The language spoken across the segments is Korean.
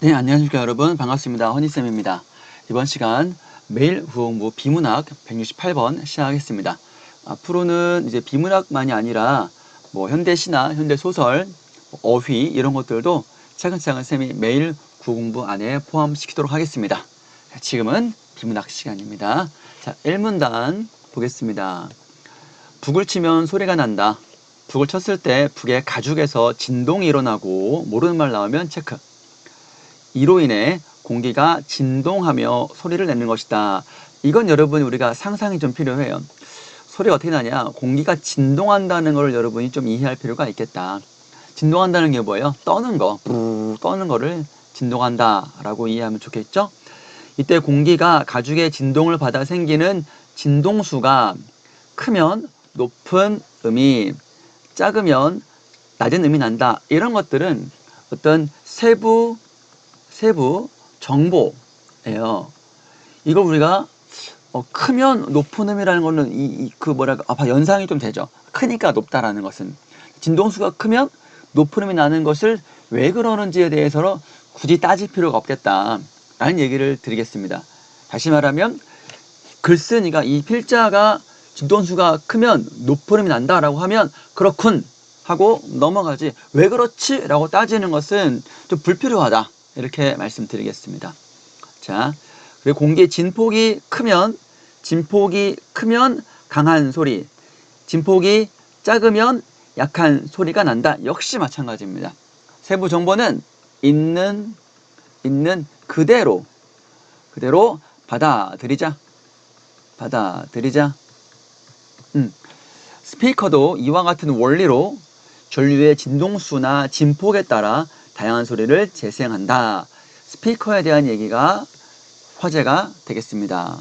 네, 안녕하십니까 여러분. 반갑습니다. 허니쌤입니다. 이번 시간 매일 구호공부 비문학 168번 시작하겠습니다. 앞으로는 이제 비문학만이 아니라 뭐 현대시나 현대소설, 뭐 어휘 이런 것들도 차근차근 쌤이 매일 구호공부 안에 포함시키도록 하겠습니다. 자, 지금은 비문학 시간입니다. 자, 1문단 보겠습니다. 북을 치면 소리가 난다. 북을 쳤을 때 북의 가죽에서 진동이 일어나고 모르는 말 나오면 체크. 이로 인해 공기가 진동하며 소리를 내는 것이다. 이건 여러분 우리가 상상이 좀 필요해요. 소리가 어떻게 나냐? 공기가 진동한다는 걸 여러분이 좀 이해할 필요가 있겠다. 진동한다는 게 뭐예요? 떠는 거, 부 떠는 거를 진동한다라고 이해하면 좋겠죠? 이때 공기가 가죽의 진동을 받아 생기는 진동수가 크면 높은 음이, 작으면 낮은 음이 난다. 이런 것들은 어떤 세부 세부 정보예요. 이걸 우리가 어, 크면 높은 음이라는 거는 이, 이, 그 뭐랄까 아, 연상이 좀 되죠. 크니까 높다라는 것은 진동수가 크면 높은 음이 나는 것을 왜 그러는지에 대해서 굳이 따질 필요가 없겠다라는 얘기를 드리겠습니다. 다시 말하면 글쓴이가 이 필자가 진동수가 크면 높은 음이 난다라고 하면 그렇군 하고 넘어가지 왜 그렇지? 라고 따지는 것은 좀 불필요하다. 이렇게 말씀드리겠습니다. 자, 그리고 공기의 진폭이 크면 진폭이 크면 강한 소리, 진폭이 작으면 약한 소리가 난다. 역시 마찬가지입니다. 세부 정보는 있는 있는 그대로 그대로 받아들이자. 받아들이자. 음. 스피커도 이와 같은 원리로 전류의 진동수나 진폭에 따라 다양한 소리를 재생한다. 스피커에 대한 얘기가 화제가 되겠습니다.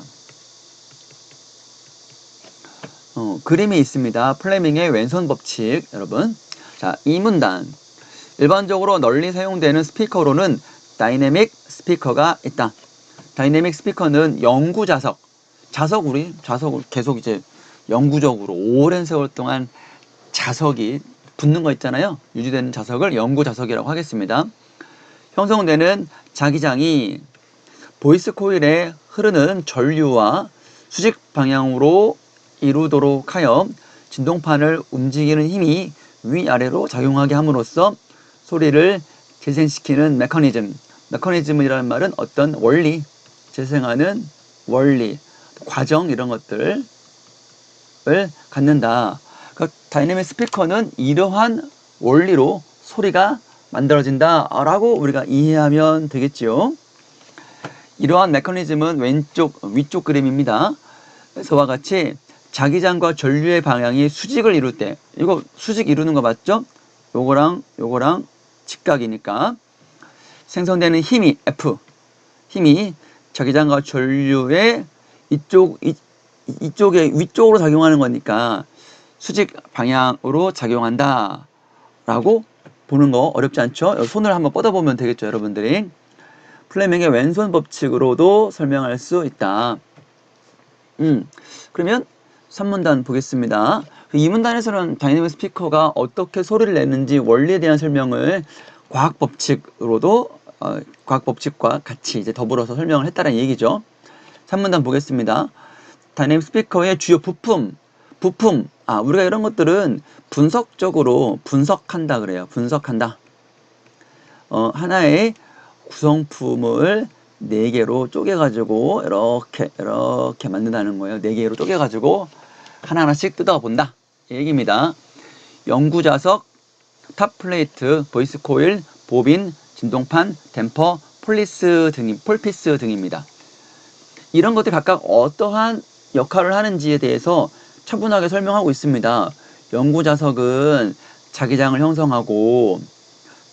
어, 그림이 있습니다. 플레밍의 왼손 법칙, 여러분. 자, 이 문단. 일반적으로 널리 사용되는 스피커로는 다이내믹 스피커가 있다. 다이내믹 스피커는 영구 자석. 자석 우리 자석 계속 이제 영구적으로 오랜 세월 동안 자석이 붙는 거 있잖아요. 유지되는 자석을 영구 자석이라고 하겠습니다. 형성되는 자기장이 보이스 코일에 흐르는 전류와 수직 방향으로 이루도록 하여 진동판을 움직이는 힘이 위아래로 작용하게 함으로써 소리를 재생시키는 메커니즘. 메커니즘이라는 말은 어떤 원리, 재생하는 원리, 과정 이런 것들을 갖는다. 그 다이내믹 스피커는 이러한 원리로 소리가 만들어진다라고 우리가 이해하면 되겠죠. 이러한 메커니즘은 왼쪽 위쪽 그림입니다. 그래서와 같이 자기장과 전류의 방향이 수직을 이룰 때 이거 수직 이루는 거 맞죠? 요거랑 요거랑 직각이니까 생성되는 힘이 F 힘이 자기장과 전류의 이쪽 이, 이쪽에 위쪽으로 작용하는 거니까 수직 방향으로 작용한다 라고 보는 거 어렵지 않죠? 손을 한번 뻗어보면 되겠죠 여러분들이? 플레밍의 왼손 법칙으로도 설명할 수 있다. 음 그러면 3문단 보겠습니다. 이 문단에서는 다이내믹 스피커가 어떻게 소리를 내는지 원리에 대한 설명을 과학 법칙으로도 어, 과학 법칙과 같이 이제 더불어서 설명을 했다는 얘기죠. 3문단 보겠습니다. 다이내믹 스피커의 주요 부품 부품 아, 우리가 이런 것들은 분석적으로 분석한다 그래요. 분석한다. 어, 하나의 구성품을 네 개로 쪼개가지고 이렇게 이렇게 만든다는 거예요. 네 개로 쪼개가지고 하나하나씩 뜯어본다. 얘기입니다. 영구자석, 탑플레이트, 보이스 코일, 보빈, 진동판, 댐퍼, 폴리스 등, 폴피스 등입니다. 이런 것들이 각각 어떠한 역할을 하는지에 대해서 차분하게 설명하고 있습니다. 연구 자석은 자기장을 형성하고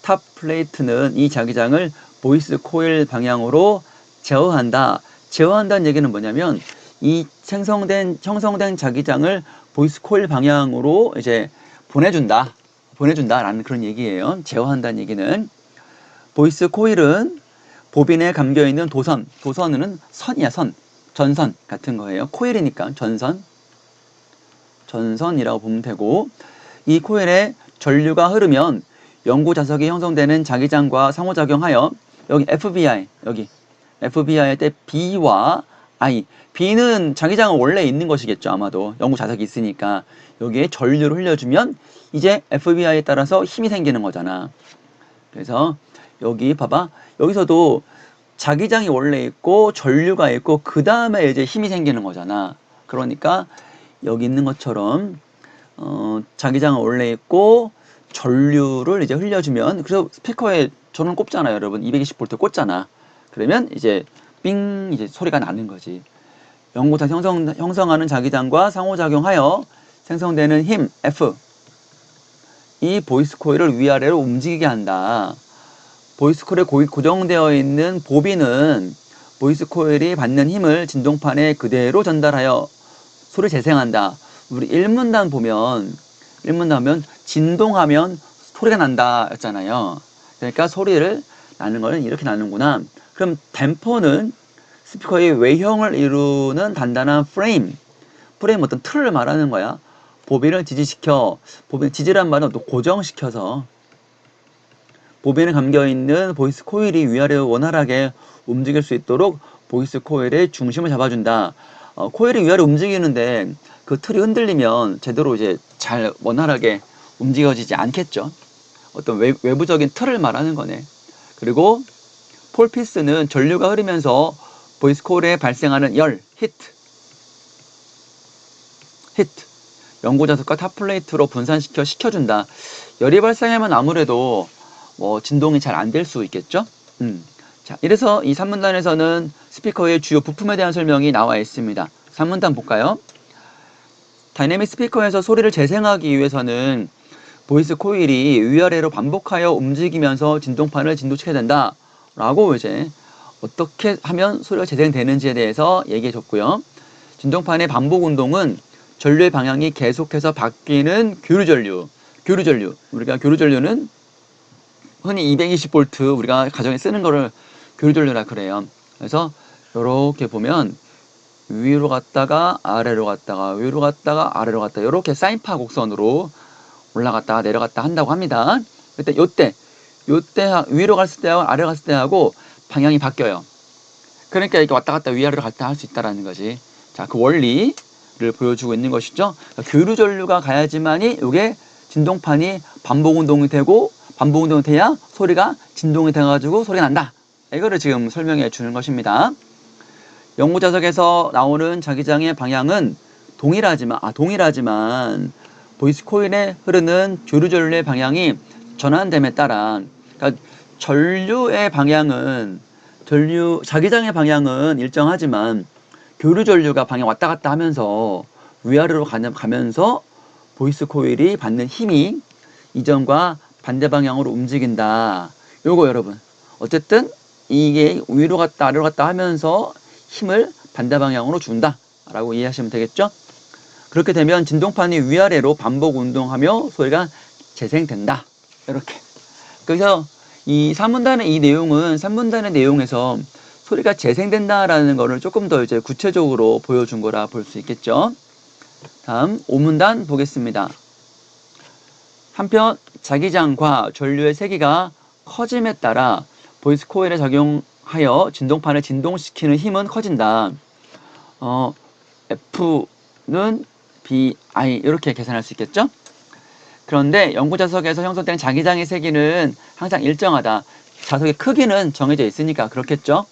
탑 플레이트는 이 자기장을 보이스 코일 방향으로 제어한다. 제어한다는 얘기는 뭐냐면 이 생성된 형성된 자기장을 보이스 코일 방향으로 이제 보내준다. 보내준다라는 그런 얘기예요. 제어한다는 얘기는 보이스 코일은 보빈에 감겨 있는 도선, 도선은 선이야 선, 전선 같은 거예요. 코일이니까 전선. 전선이라고 보면 되고 이 코일에 전류가 흐르면 영구 자석이 형성되는 자기장과 상호작용하여 여기 FBI 여기 FBI 할때 B와 I B는 자기장은 원래 있는 것이겠죠 아마도. 연구 자석이 있으니까. 여기에 전류를 흘려주면 이제 FBI에 따라서 힘이 생기는 거잖아. 그래서 여기 봐봐. 여기서도 자기장이 원래 있고 전류가 있고 그 다음에 이제 힘이 생기는 거잖아. 그러니까 여기 있는 것처럼 어, 자기장은 원래 있고 전류를 이제 흘려주면 그래서 스피커에 전원 꼽잖아요 여러분. 220V 꽂잖아. 그러면 이제 삥 이제 소리가 나는 거지. 연고탄 형성, 형성하는 자기장과 상호작용하여 생성되는 힘 F. 이 보이스 코일을 위아래로 움직이게 한다. 보이스 코일에 고- 고정되어 있는 보비는 보이스 코일이 받는 힘을 진동판에 그대로 전달하여 소리 재생한다. 우리 일문단 보면 일문단 보면 진동하면 소리가 난다 였잖아요. 그러니까 소리를 나는 거는 이렇게 나는구나. 그럼 댐퍼는 스피커의 외형을 이루는 단단한 프레임. 프레임 어떤 틀을 말하는 거야. 보비를 지지시켜. 보비 지지란 말은 또 고정시켜서 보비에 감겨 있는 보이스 코일이 위아래로 원활하게 움직일 수 있도록 보이스 코일의 중심을 잡아준다. 어, 코일이 위아래 움직이는데 그 틀이 흔들리면 제대로 이제 잘 원활하게 움직여지지 않겠죠. 어떤 외, 외부적인 틀을 말하는 거네. 그리고 폴피스는 전류가 흐르면서 보이스 코일에 발생하는 열, 히트, 히트, 연고자석과 탑플레이트로 분산시켜 식혀준다. 열이 발생하면 아무래도 뭐 진동이 잘 안 될 수 있겠죠. 음. 자, 이래서 이 3문단에서는 스피커의 주요 부품에 대한 설명이 나와 있습니다. 3문단 볼까요? 다이내믹 스피커에서 소리를 재생하기 위해서는 보이스 코일이 위아래로 반복하여 움직이면서 진동판을 진동시켜야 된다. 라고 이제 어떻게 하면 소리가 재생되는지에 대해서 얘기해 줬고요. 진동판의 반복 운동은 전류의 방향이 계속해서 바뀌는 교류 전류. 교류 전류. 우리가 교류 전류는 흔히 220V 우리가 가정에 쓰는 거를 교류전류라 그래요. 그래서 이렇게 보면 위로 갔다가 아래로 갔다가 위로 갔다가 아래로 갔다 이렇게 사인파 곡선으로 올라갔다 내려갔다 한다고 합니다. 그때 요때 요때 하- 위로 갔을 때하고 아래로 갔을 때하고 방향이 바뀌어요. 그러니까 이렇게 왔다 갔다 위아래로 갔다 할 수 있다라는 거지. 자, 그 원리를 보여주고 있는 것이죠. 그러니까 교류 전류가 가야지만이 이게 진동판이 반복 운동이 되고 반복 운동이 돼야 소리가 진동이 돼가지고 소리가 난다. 이거를 지금 설명해 주는 것입니다. 연구 자석에서 나오는 자기장의 방향은 동일하지만 아 동일하지만 보이스 코일에 흐르는 교류 전류의 방향이 전환됨에 따라 그러니까 전류의 방향은 전류 자기장의 방향은 일정하지만 교류 전류가 방향 왔다 갔다 하면서 위아래로 가면- 가면서 보이스 코일이 받는 힘이 이전과 반대 방향으로 움직인다. 요거 여러분. 어쨌든 이게 위로 갔다 아래로 갔다 하면서 힘을 반대 방향으로 준다. 라고 이해하시면 되겠죠? 그렇게 되면 진동판이 위아래로 반복 운동하며 소리가 재생된다. 이렇게. 그래서 이 3문단의 이 내용은 3문단의 내용에서 소리가 재생된다라는 거를 조금 더 이제 구체적으로 보여준 거라 볼 수 있겠죠? 다음 5문단 보겠습니다. 한편 자기장과 전류의 세기가 커짐에 따라 보이스 코일에 작용하여 진동판을 진동시키는 힘은 커진다. 어, F는 BI 이렇게 계산할 수 있겠죠? 그런데 연구 자석에서 형성된 자기장의 세기는 항상 일정하다. 자석의 크기는 정해져 있으니까 그렇겠죠?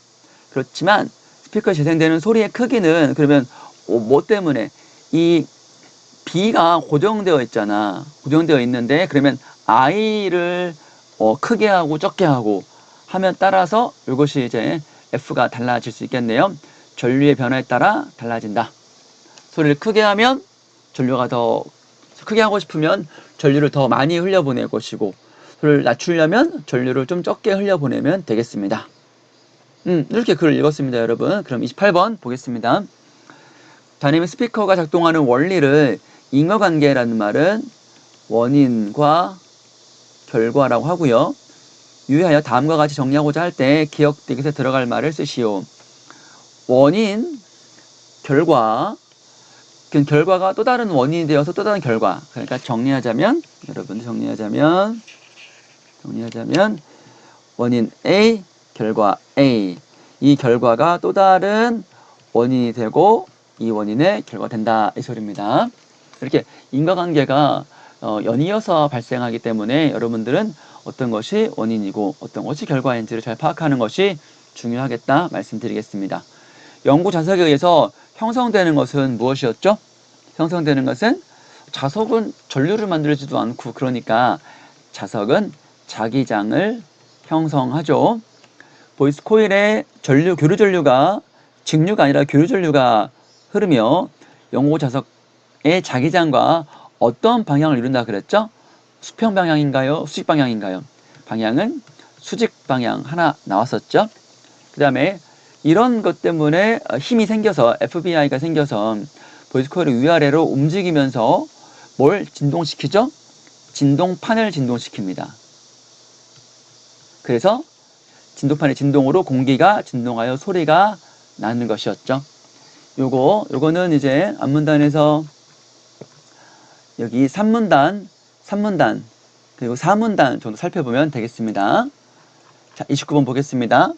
그렇지만 스피커에 재생되는 소리의 크기는 그러면 어, 뭐 때문에 이 B가 고정되어 있잖아. 고정되어 있는데 그러면 I를 어, 크게 하고 적게 하고 하면 따라서 이것이 이제 F가 달라질 수 있겠네요. 전류의 변화에 따라 달라진다. 소리를 크게 하면 전류가 더 크게 하고 싶으면 전류를 더 많이 흘려보낼 것이고 소리를 낮추려면 전류를 좀 적게 흘려보내면 되겠습니다. 음, 이렇게 글을 읽었습니다, 여러분. 그럼 28번 보겠습니다. 다니믹 스피커가 작동하는 원리를 인과관계라는 말은 원인과 결과라고 하고요. 유의하여 다음과 같이 정리하고자 할 때 기억 디귿에 들어갈 말을 쓰시오. 원인, 결과, 그 결과가 또 다른 원인이 되어서 또 다른 결과. 그러니까 정리하자면 여러분 정리하자면 정리하자면 원인 A, 결과 A. 이 결과가 또 다른 원인이 되고 이 원인의 결과 된다 이 소리입니다. 이렇게 인과관계가 어, 연이어서 발생하기 때문에 여러분들은 어떤 것이 원인이고 어떤 것이 결과인지를 잘 파악하는 것이 중요하겠다 말씀드리겠습니다. 연구 자석에 의해서 형성되는 것은 무엇이었죠? 형성되는 것은 자석은 전류를 만들지도 않고 그러니까 자석은 자기장을 형성하죠. 보이스 코일에 전류 교류 전류가 직류가 아니라 교류 전류가 흐르며 연고 자석의 자기장과 어떤 방향을 이룬다 그랬죠? 수평 방향인가요? 수직 방향인가요? 방향은 수직 방향 하나 나왔었죠. 그 다음에 이런 것 때문에 힘이 생겨서 FBI가 생겨서 보이스 코일이 위아래로 움직이면서 뭘 진동시키죠? 진동판을 진동시킵니다. 그래서 진동판의 진동으로 공기가 진동하여 소리가 나는 것이었죠. 요거, 요거는 이제 앞문단에서 여기 3문단, 3문단, 그리고 4문단 정도 살펴보면 되겠습니다. 자, 29번 보겠습니다.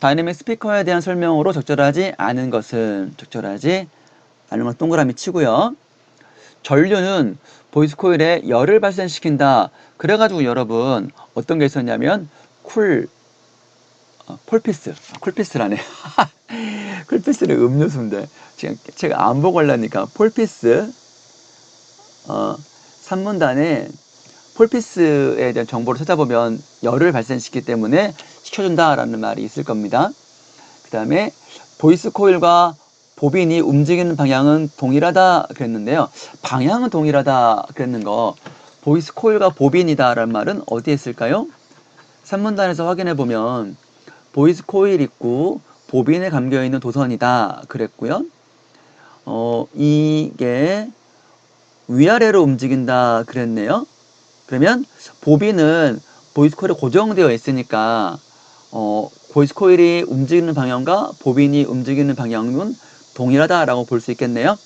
다이내믹 스피커에 대한 설명으로 적절하지 않은 것은 적절하지 않은 건 동그라미 치고요. 전류는 보이스 코일에 열을 발생시킨다. 그래가지고 여러분 어떤 게 있었냐면 쿨 어, 폴피스, 아, 쿨피스라네. 쿨피스는 음료수인데 제가, 제가 안 보고 하려니까 폴피스 어, 산문단에 폴피스에 대한 정보를 찾아보면 열을 발생시키기 때문에 시켜준다라는 말이 있을 겁니다. 그 다음에 보이스 코일과 보빈이 움직이는 방향은 동일하다 그랬는데요. 방향은 동일하다 그랬는 거 보이스 코일과 보빈이다라는 말은 어디에 있을까요? 산문단에서 확인해 보면 보이스 코일 있고 보빈에 감겨 있는 도선이다 그랬고요. 어, 이게 위아래로 움직인다 그랬네요. 그러면 보빈은 보이스 코일에 고정되어 있으니까 어, 보이스 코일이 움직이는 방향과 보빈이 움직이는 방향은 동일하다라고 볼 수 있겠네요.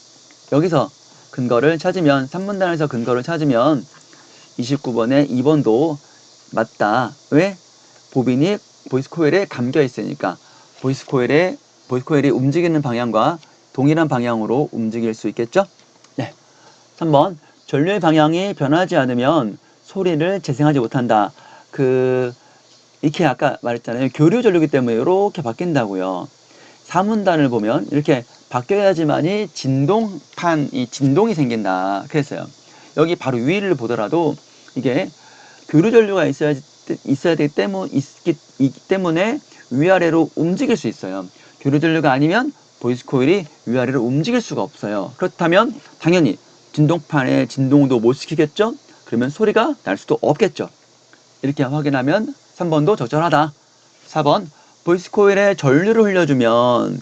여기서 근거를 찾으면 3문단에서 근거를 찾으면 29번에 2번도 맞다. 왜? 보빈이 보이스 코일에 감겨 있으니까 보이스 코일에 보이스 코일이 움직이는 방향과 동일한 방향으로 움직일 수 있겠죠? 네. 3번 전류의 방향이 변하지 않으면 소리를 재생하지 못한다. 그 이렇게 아까 말했잖아요. 교류 전류기 때문에 이렇게 바뀐다고요. 사문단을 보면 이렇게 바뀌어야지만이 진동판 이 진동이 생긴다. 그랬어요. 여기 바로 위를 보더라도 이게 교류 전류가 있어야 있어야 되기 때문 있기, 있기 때문에 위아래로 움직일 수 있어요. 교류 전류가 아니면 보이스 코일이 위아래로 움직일 수가 없어요. 그렇다면 당연히 진동판에 진동도 못 시키겠죠? 그러면 소리가 날 수도 없겠죠. 이렇게 확인하면 3번도 적절하다. 4번 보이스 코일에 전류를 흘려주면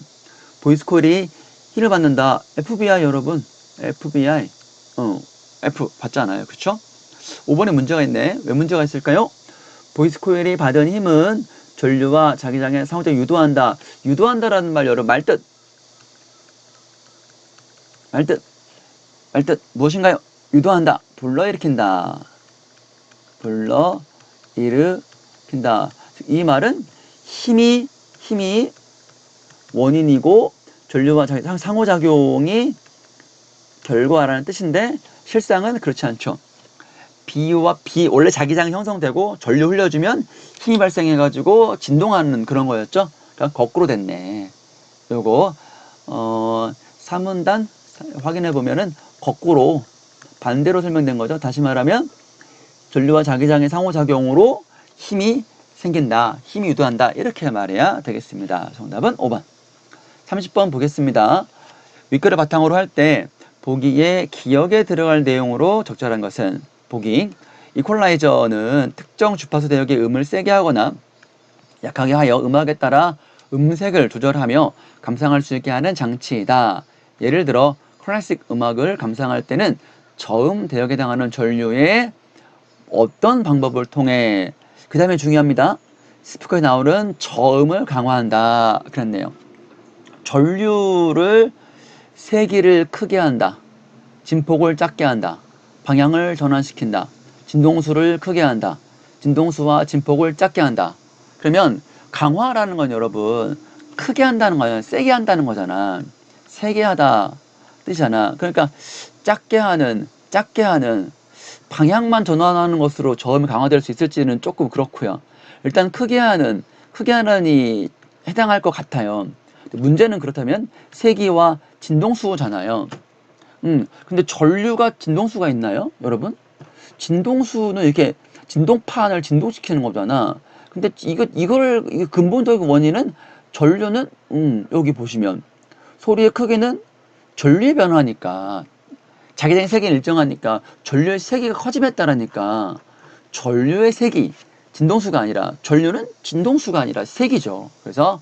보이스 코일이 힘을 받는다. FBI 여러분, FBI, 어, F 받잖아요, 그렇죠? 5번에 문제가 있네. 왜 문제가 있을까요? 보이스 코일이 받은 힘은 전류와 자기장에 상호적 유도한다. 유도한다라는 말 여러분 말뜻 말뜻 말뜻 무엇인가요? 유도한다. 불러일으킨다. 불러 일으킨다. 이 말은 힘이 힘이 원인이고 전류와 상호작용이 결과라는 뜻인데 실상은 그렇지 않죠. B와 B 원래 자기장이 형성되고 전류 흘려주면 힘이 발생해가지고 진동하는 그런 거였죠. 그러니까 거꾸로 됐네. 요거 어, 사문단 확인해 보면은 거꾸로 반대로 설명된 거죠. 다시 말하면 전류와 자기장의 상호작용으로 힘이 생긴다. 힘이 유도한다. 이렇게 말해야 되겠습니다. 정답은 5번. 30번 보겠습니다. 윗글을 바탕으로 할 때 보기에 기억에 들어갈 내용으로 적절한 것은 보기 이퀄라이저는 특정 주파수 대역의 음을 세게 하거나 약하게 하여 음악에 따라 음색을 조절하며 감상할 수 있게 하는 장치이다. 예를 들어 클래식 음악을 감상할 때는 저음 대역에 해당하는 전류의 어떤 방법을 통해 그 다음에 중요합니다. 스피커에 나오는 저음을 강화한다. 그랬네요. 전류를 세기를 크게 한다. 진폭을 작게 한다. 방향을 전환시킨다. 진동수를 크게 한다. 진동수와 진폭을 작게 한다. 그러면 강화라는 건 여러분 크게 한다는 거잖아. 세게 한다는 거잖아. 세게 하다 뜻이잖아. 그러니까 작게 하는 작게 하는 방향만 전환하는 것으로 저음이 강화될 수 있을지는 조금 그렇고요. 일단 크게 하는 크게 하는이 해당할 것 같아요. 문제는 그렇다면 세기와 진동수잖아요. 음, 근데 전류가 진동수가 있나요, 여러분? 진동수는 이렇게 진동판을 진동시키는 거잖아. 근데 이거 이걸 이 근본적인 원인은 전류는 음, 여기 보시면 소리의 크기는 전류의 변화니까 자기장의 세기는 일정하니까 전류의 세기가 커짐에 따르니까 전류의 세기 진동수가 아니라 전류는 진동수가 아니라 세기죠. 그래서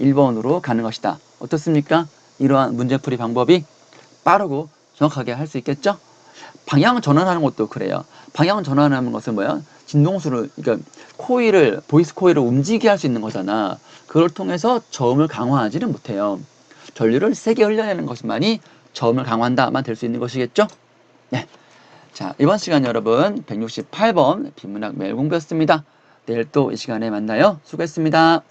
1번으로 가는 것이다. 어떻습니까? 이러한 문제풀이 방법이 빠르고 정확하게 할 수 있겠죠? 방향 전환하는 것도 그래요. 방향 전환하는 것은 뭐야? 진동수를, 그러니까 코일을, 보이스 코일을 움직이게 할 수 있는 거잖아. 그걸 통해서 저음을 강화하지는 못해요. 전류를 세게 흘려내는 것만이 저음을 강화한다만 될 수 있는 것이겠죠? 네. 자, 이번 시간 여러분 168번 비문학 매일 공부였습니다. 내일 또 이 시간에 만나요. 수고했습니다.